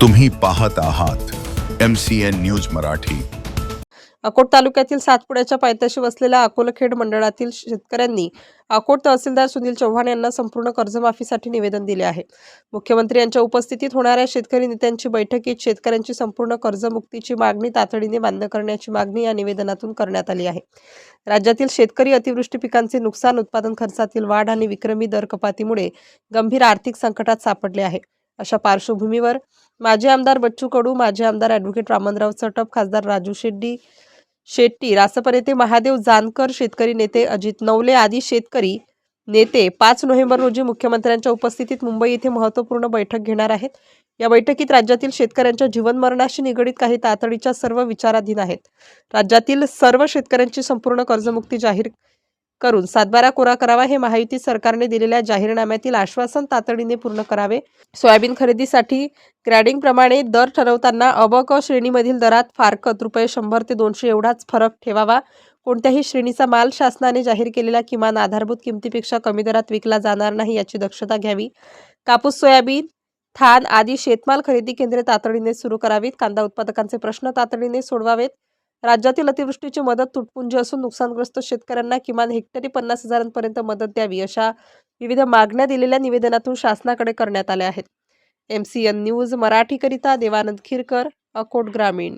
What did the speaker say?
तुम्ही पाहत आहात M C N news Marathi. Akot तालुक्यातील सातपुड्याच्या पायथ्याशी वसलेल्या अकोलखेड मंडळातील शेतकऱ्यांनी अकोट तहसीलदार सुनील चव्हाण यांना संपूर्ण कर्जमाफीसाठी निवेदन दिले आहे. मुख्यमंत्री यांच्या उपस्थितीत होणाऱ्या शेतकरी नेत्यांची बैठकीत शेतकऱ्यांची संपूर्ण कर्जमुक्तीची मागणी तातडीने मान्य करण्याची मागणी या निवेदनातून करण्यात आली आहे. राज्यातील शेतकरी अतिवृष्टी पिकांचे नुकसान उत्पादन खर्चातील वाढ आणि विक्रमी दर कपातीमुळे गंभीर आर्थिक संकटात सापडले आहे. अशा पार्श्वभूमीवर माजी आमदार बच्चू कडू माजी आमदार ॲडव्होकेट रामनराव चटप खासदार राजू शेट्टी शेट्टी रासप नेते महादेव जानकर शेतकरी नेते अजित नवले आदी शेतकरी नेते पाच नोव्हेंबर रोजी मुख्यमंत्र्यांच्या उपस्थितीत मुंबई येथे महत्त्वपूर्ण बैठक घेणार आहेत. या बैठकीत राज्यातील शेतकऱ्यांच्या जीवनमरणाशी निगडीत काही तातडीच्या सर्व विचाराधीन आहेत. राज्यातील सर्व शेतकऱ्यांची संपूर्ण कर्जमुक्ती जाहीर करून सातबारा कोरा करावा हे महायुती सरकारने दिलेल्या जाहीरनाम्यातील आश्वासन तातडीने पूर्ण करावे. सोयाबीन खरेदीसाठी ग्रॅडिंगप्रमाणे दर ठरवताना अबक क श्रेणीमधील दरात फारकत रुपये शंभर ते दोनशे एवढाच फरक ठेवावा. कोणत्याही श्रेणीचा माल शासनाने जाहीर केलेल्या किमान आधारभूत किमतीपेक्षा कमी दरात विकला जाणार नाही याची दक्षता घ्यावी. कापूस सोयाबीन थान आदी शेतमाल खरेदी केंद्रे तातडीने सुरू करावीत. कांदा उत्पादकांचे प्रश्न तातडीने सोडवावेत. राज्यातील अतिवृष्टीची मदत तुटपुंजी असून नुकसानग्रस्त शेतकऱ्यांना किमान हेक्टरी पन्नास हजारांपर्यंत मदत द्यावी अशा विविध मागण्या दिलेल्या निवेदनातून शासनाकडे करण्यात आल्या आहेत. एम सी एन न्यूज मराठीकरिता देवानंद खिरकर अकोट ग्रामीण.